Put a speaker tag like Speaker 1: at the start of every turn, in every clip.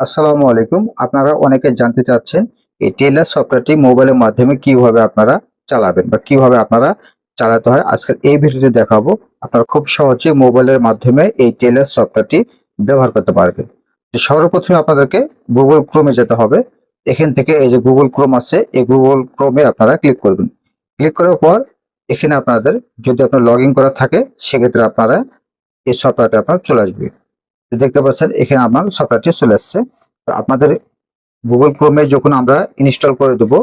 Speaker 1: আসসালামু আলাইকুম। আপনারা অনেকে জানতে চাচ্ছেন, এই টেলার সফটওয়্যারটি মোবাইলের মাধ্যমে কীভাবে আপনারা চালাবেন বা কীভাবে আপনারা চালাতে হয়, আজকের এই ভিডিওতে দেখাবো। আপনারা খুব সহজে মোবাইলের মাধ্যমে এই টেলার সফটওয়্যারটি ব্যবহার করতে পারবেন। তো সর্বপ্রথমে আপনাদেরকে গুগল ক্রোমে যেতে হবে। এখান থেকে এই যে গুগল ক্রোম আছে, এই গুগল ক্রোমে আপনারা ক্লিক করবেন। ক্লিক করার পর এখানে আপনাদের যদি আপনার লগ করা থাকে, সেক্ষেত্রে আপনারা এই সফটওয়্যারটা আপনার চলে আসবে। দেখতে পাচ্ছেন, এখানে আমার সফটওয়্যারটি চলে আসছে। তো আপনাদের গুগল ক্রোমে যখন আমরা ইনস্টল করে দেবো,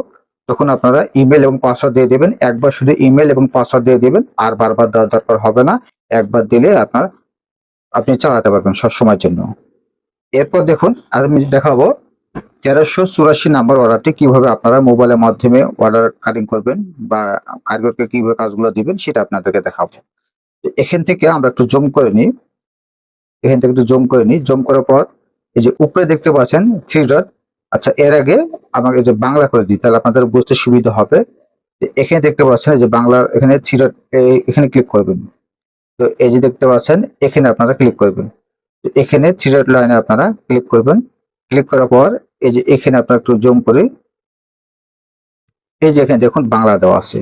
Speaker 1: তখন আপনারা ইমেল এবং পাসওয়ার্ড দিয়ে দেবেন। একবার শুধু ইমেল এবং পাসওয়ার্ড দিয়ে দেবেন, আর বারবার দেওয়ার দরকার হবে না। একবার দিলে আপনার, আপনি চালাতে পারবেন সব সময়ের জন্য। এরপর দেখুন, আর আমি দেখাবো তেরোশো চুরাশি নাম্বার অর্ডারটি কীভাবে আপনারা মোবাইলের মাধ্যমে অর্ডার কাটিং করবেন বা কারিগরকে কীভাবে কাজগুলো দিবেন, সেটা আপনাদেরকে দেখাবো। এখান থেকে আমরা একটু জুম করে নিই। এখান থেকে একটু জুম করে নিই। জম করার পর এই যে উপরে দেখতে পাচ্ছেন থ্রি ডট আচ্ছা এর আগে আমাকে যে বাংলা করে দিই, তাহলে আপনাদের বুঝতে সুবিধা হবে। এখানে দেখতে পাচ্ছেন যে বাংলার এখানে থ্রি ডট এখানে ক্লিক করবেন। তো এই যে দেখতে পাচ্ছেন, এখানে আপনারা ক্লিক করবেন। তো এখানে থ্রি ডট লাইনে আপনারা ক্লিক করবেন। ক্লিক করার পর এই যে এখানে আপনারা একটু জম করে, এই যে এখানে দেখুন বাংলা দেওয়া আছে।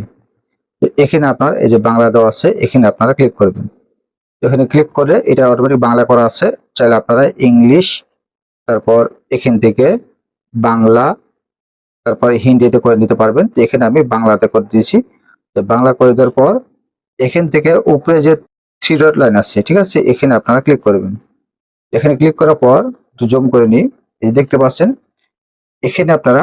Speaker 1: এখানে আপনার, এই যে বাংলা দেওয়া আছে, এখানে আপনারা ক্লিক করবেন। এখানে ক্লিক করে এটা অটোমেটিক বাংলা করা আছে। চাইলে আপনারা ইংলিশ তারপর এখান থেকে বাংলা, তারপর হিন্দিতে করে নিতে পারবেন। এখানে আমি বাংলাতে করে দিয়েছি। তো বাংলা করে দেওয়ার পর এখান থেকে উপরে যে থ্রি ডট লাইন আছে, ঠিক আছে? এখানে আপনারা ক্লিক করবেন। এখানে ক্লিক করার পর জুম করে নিই। এই দেখতে পাচ্ছেন, এখানে আপনারা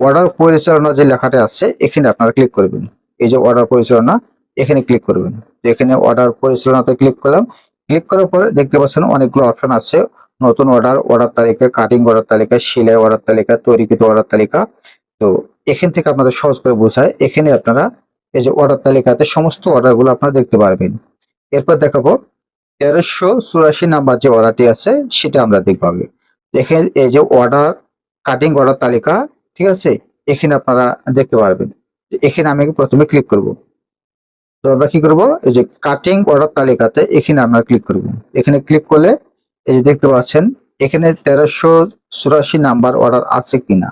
Speaker 1: অর্ডার পরিচালনা যে লেখাটা আছে, এখানে আপনারা ক্লিক করবেন। এই যে অর্ডার পরিচালনা এখানে ক্লিক করবেন। এখানে অর্ডার পরিচালনাতে ক্লিক করলাম। ক্লিক করার পরে দেখতে পাচ্ছেন অনেকগুলো অপশন আছে। নতুন অর্ডার অর্ডার তালিকা কাটিং অর্ডার তালিকা, সেলাই অর্ডার তালিকা, তৈরিকৃত অর্ডার তালিকা। তো এখান থেকে আপনাদের সহজ করে বোঝায়। এখানে আপনারা এই যে অর্ডার তালিকাতে সমস্ত অর্ডারগুলো আপনারা দেখতে পারবেন। এরপর দেখাবো, তেরোশো চুরাশি নাম্বার যে অর্ডারটি আছে, সেটা আমরা দেখব আগে। এখানে এই যে অর্ডার কাটিং অর্ডার তালিকা, ঠিক আছে? এখানে আপনারা দেখতে পারবেন। এখানে আমি প্রথমে ক্লিক করব। তো আমরা কি করব? এই যে কাটিং অর্ডার তালিকাতে এখানে আমরা ক্লিক করব। এখানে ক্লিক করলে এই যে দেখতে পাচ্ছেন, এখানে তেরোশো চুরাশি নাম্বার অর্ডার আছে কিনা?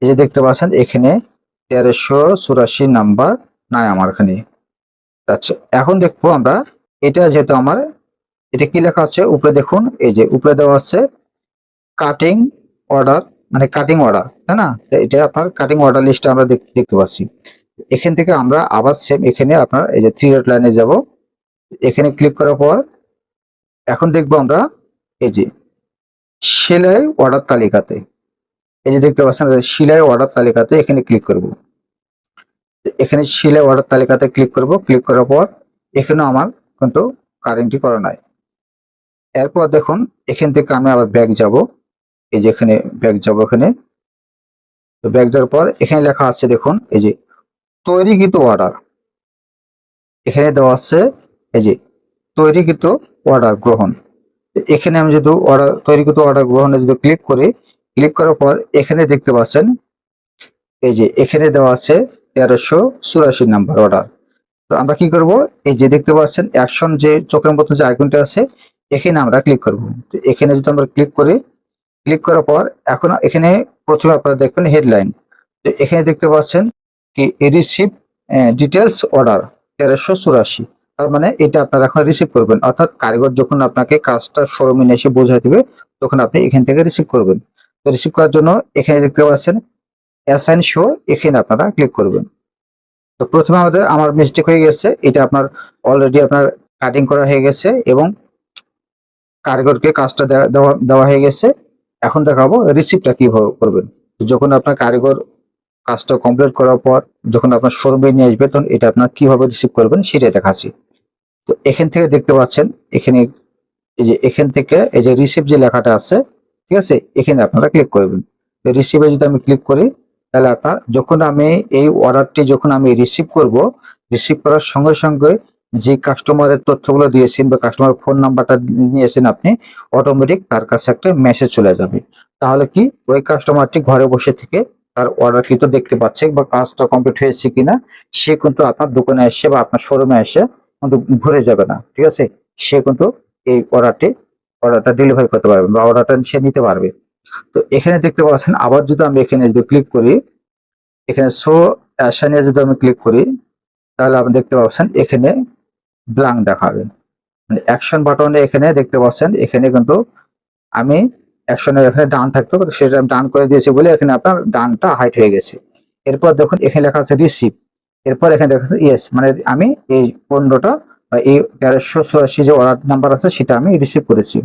Speaker 1: এই যে দেখতে পাচ্ছেন, এখানে তেরোশো চুরাশি নাম্বার নাই আমার এখানে। আচ্ছা এখন দেখব আমরা, এটা যেহেতু আমার, এটা কি লেখা আছে? উপরে দেখুন, এই যে উপরে দেওয়া আছে কাটিং অর্ডার মানে কাটিং অর্ডার তাই না? এটা আপনার কাটিং অর্ডার লিস্টে আমরা দেখ- দেখতে পাচ্ছি। এখান থেকে আমরা আবার সেম এখানে আপনার এই যে থ্রি ডট লাইনে যাব। এখানে ক্লিক করার পর এখন দেখব আমরা এই যে সেলাই অর্ডার তালিকাতে। এই যে দেখতে পাচ্ছেন সেলাই অর্ডার তালিকাতে এখানে ক্লিক করব। এখানে সেলাই অর্ডার তালিকাতে ক্লিক করব। ক্লিক করার পর এখানে আমার কিন্তু কারেন্টটি করা নাই। এরপর দেখুন, এখান থেকে আমি আবার ব্যাগ যাব। এই যে এখানে ব্যাগ যাব এখানে। তো ব্যাগ যাওয়ার পর এখানে লেখা আছে দেখুন, এই যে তৈরিকৃত অর্ডার এখানে দেওয়া আছে, এই যে তৈরিকৃত অর্ডার গ্রহণ। এখানে আমি যদি অর্ডার তৈরিকৃত অর্ডার গ্রহণে যদি ক্লিক করি ক্লিক করার পর এখানে দেখতে পাচ্ছেন, এই যে, এখানে দেওয়া আছে তেরোশো চুরাশি নাম্বার অর্ডার তো আমরা কি করব? এই যে, দেখতে পাচ্ছেন অ্যাকশন যে চোখের মতো যে আইকনটা আছে, এখানে আমরা ক্লিক করব। তো এখানে যদি আমরা ক্লিক করি ক্লিক করার পর এখন এখানে প্রথমে আপনারা দেখবেন হেডলাইন তো এখানে দেখতে পাচ্ছেন কি রিসিভ ডিটেলস অর্ডার তেরোশো চুরাশি। তার মানে এটা আপনারা এখন রিসিভ করবেন। অর্থাৎ কারিগর যখন আপনাকে কাজটা শোরুমে এসে বোঝাই দিবে, তখন আপনি এখান থেকে রিসিভ করবেন। তো রিসিভ করার জন্য এখানে দেখতে পাচ্ছেন অ্যাসাইন শো এখানে আপনারা ক্লিক করবেন। তো প্রথমে আমাদের, আমার মিস্টেক হয়ে গেছে, এটা আপনার অলরেডি আপনার কাটিং করা হয়ে গেছে এবং কারিগরকে কাজটা দেওয়া- দেওয়া হয়ে গেছে। এখন দেখাবো রিসিপ্টটা কীভাবে করবেন। যখন আপনার কারিগর কাজটা কমপ্লিট করার পর যখন আপনার শোরুমে নিয়ে আসবে, তখন এটা আপনার কীভাবে রিসিভ করবেন সেটাই দেখাচ্ছি। তো এখান থেকে দেখতে পাচ্ছেন, এখানে এই যে এখান থেকে এই যে রিসিভ যে লেখাটা আছে, ঠিক আছে, এখানে আপনারা ক্লিক করবেন। রিসিভে যদি আমি ক্লিক করি, তাহলে আপনার যখন আমি এই অর্ডারটি যখন আমি রিসিভ করব রিসিভ করার সঙ্গে সঙ্গে যে কাস্টমারের তথ্যগুলো দিয়েছেন বা কাস্টমার ফোন নাম্বারটা নিয়েছেন আপনি অটোমেটিক তার কাছে একটা মেসেজ চলে যাবে। তাহলে কি? ওই কাস্টমারটি ঘরে বসে থেকে তার অর্ডার কিন্তু দেখতে পাচ্ছে বা কাজটা কমপ্লিট হয়েছে কিনা, সে কিন্তু আপনার দোকানে এসে বা আপনার শোরুমে এসে কিন্তু ঘুরে যাবে না, ঠিক আছে? সে কিন্তু এই অর্ডারটি অর্ডারটা ডেলিভারি করতে পারবে বা অর্ডারটা সে নিতে পারবে। তো এখানে দেখতে পাচ্ছেন, আবার যদি আমি এখানে যদি ক্লিক করি, এখানে শো অ্যাশনে যদি আমি ক্লিক করি, তাহলে আপনি দেখতে পাচ্ছেন এখানে ব্লাঙ্ক দেখাবে। মানে অ্যাকশন বাটনে এখানে দেখতে পাচ্ছেন, এখানে কিন্তু আমি অ্যাকশনের এখানে ডান থাকতো সেটা ডান করে দিয়েছে বলে এখানে আপনার ডানটা হাইট হয়ে গেছে। এরপর দেখুন, এখানে লেখা আছে রিসিভ এরপর এখানে দেখা যাচ্ছে ইয়েস মানে আমি এই পণ্যটা বা এই তেরোশো চুরাশি যে অর্ডার নাম্বার আছে, সেটা আমি রিসিভ করেছি।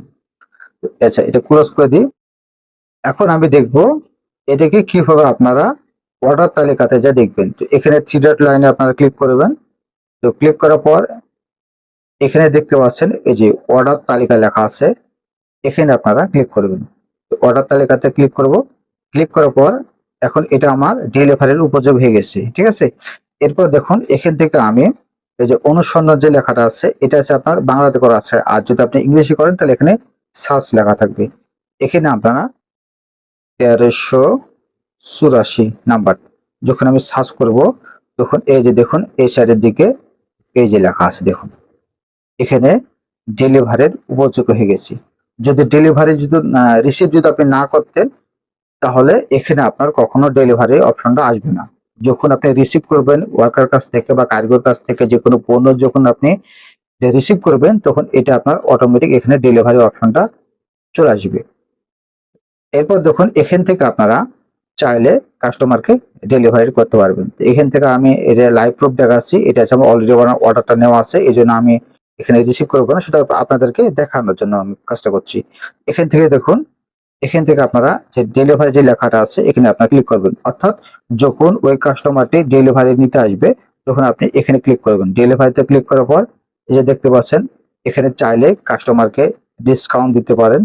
Speaker 1: আচ্ছা এটা ক্লোজ করে দিই। এখন আমি দেখব এটাকে কীভাবে আপনারা অর্ডার তালিকাতে যা দেখবেন। তো এখানে থ্রি ডট লাইনে আপনারা ক্লিক করবেন। তো ক্লিক করার পর এখানে দেখতে পাচ্ছেন, এই যে অর্ডার তালিকা লেখা আছে, এখানে আপনারা ক্লিক করবেন। অর্ডার তালিকাতে ক্লিক করব। ক্লিক করার পর এখন এটা আমার ডেলিভারির উপযোগ হয়ে গেছে, ঠিক আছে? এরপর দেখুন, এখান থেকে আমি এই যে অনুসন্ধান যে লেখাটা আছে, এটা হচ্ছে আপনার বাংলাতে করা আছে। আর যদি আপনি ইংলিশে করেন, তাহলে এখানে সার্চ লেখা থাকবে। এখানে আপনারা তেরোশো চুরাশি নাম্বার যখন আমি সার্চ করব, তখন এই যে দেখুন, এই সাইডের দিকে এই যে লেখা আছে, দেখুন। এখানে ডেলিভারির উপযোগ্য হয়ে গেছি। যদি ডেলিভারি যদি রিসিভ যদি আপনি না করতেন তাহলে এখানে আপনার কখনো ডেলিভারি অপশনটা আসবে না। যখন আপনি রিসিভ করবেন ওয়ার্কার কাছ থেকে বা কারিগর কাছ থেকে যে কোনো পণ্য যখন আপনি রিসিভ করবেন, তখন এটা আপনার অটোমেটিক এখানে ডেলিভারি অপশনটা চলে আসবে। এরপর দেখুন, এখান থেকে আপনারা চাইলে কাস্টমারকে ডেলিভারি করতে পারবেন। এখান থেকে আমি এটা লাইভ প্রুফ দেখাচ্ছি, এটা হচ্ছে আমার অলরেডি অর্ডারটা নেওয়া আছে, এই জন্য আমি এখানে রিসিভ করব না সেটা আপনাদেরকে দেখানোর জন্য আমি কাজটা করছি। এখান থেকে দেখুন, এখান থেকে আপনারা যে ডেলিভারি যে লেখাটা আছে, এখানে আপনারা ক্লিক করবেন। অর্থাৎ যখন ওই কাস্টমারটি ডেলিভারি নিতে আসবে, তখন আপনি এখানে ক্লিক করবেন। ডেলিভারিতে ক্লিক করার পর এই যে দেখতে পাচ্ছেন, এখানে চাইলে কাস্টমারকে ডিসকাউন্ট দিতে পারেন।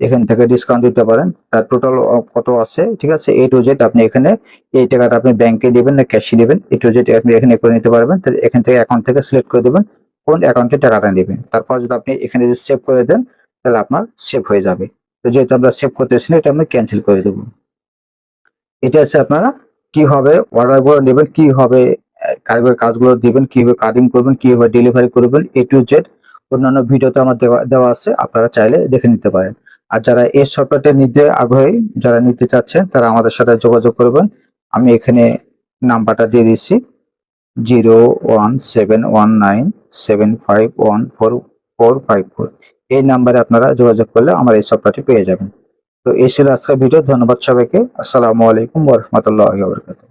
Speaker 1: এখান থেকে ডিসকাউন্ট দিতে পারেন। তার টোটাল কত আছে? ঠিক আছে এ টু জেড আপনি এখানে এই টাকাটা আপনি ব্যাংকে দিবেন না ক্যাশে দিবেন এ টু জেড আপনি এখানে করে নিতে পারবেন। তাহলে এখান থেকে অ্যাকাউন্ট থেকে সিলেক্ট করে দেবেন। কোন অ্যাকাউন্টে টাকাটা নেবেন। তারপর যদি আপনি এখানে যদি সেভ করে দেন, তাহলে আপনার সেভ হয়ে যাবে। তো যেহেতু আমরা সেভ করতেছি না, এটা আমরা ক্যান্সেল করে দেবো। এটা হচ্ছে আপনারা কীভাবে অর্ডারগুলো নেবেন কীভাবে কারিগরের কাজগুলো দিবেন, কীভাবে কাটিং করবেন, কীভাবে ডেলিভারি করবেন এ টু জেড অন্যান্য ভিডিওতে আমার দেওয়া দেওয়া আছে, আপনারা চাইলে দেখে নিতে পারেন। আর যারা এই সফটওয়্যারটা নিতে আগ্রহী, যারা নিতে চাচ্ছেন, তারা আমাদের সাথে যোগাযোগ করবেন। আমি এখানে নাম্বারটা দিয়ে দিচ্ছি zero one seven one nine seven five one four four five four এই নাম্বারে আপনারা যোগাযোগ করলে আমার এই সফটওয়্যারটি পেয়ে যাবেন। তো এই ছিল আজকের ভিডিও। ধন্যবাদ সবাইকে। আসসালামু আলাইকুম ওরহমতুল্লাহ বরকাত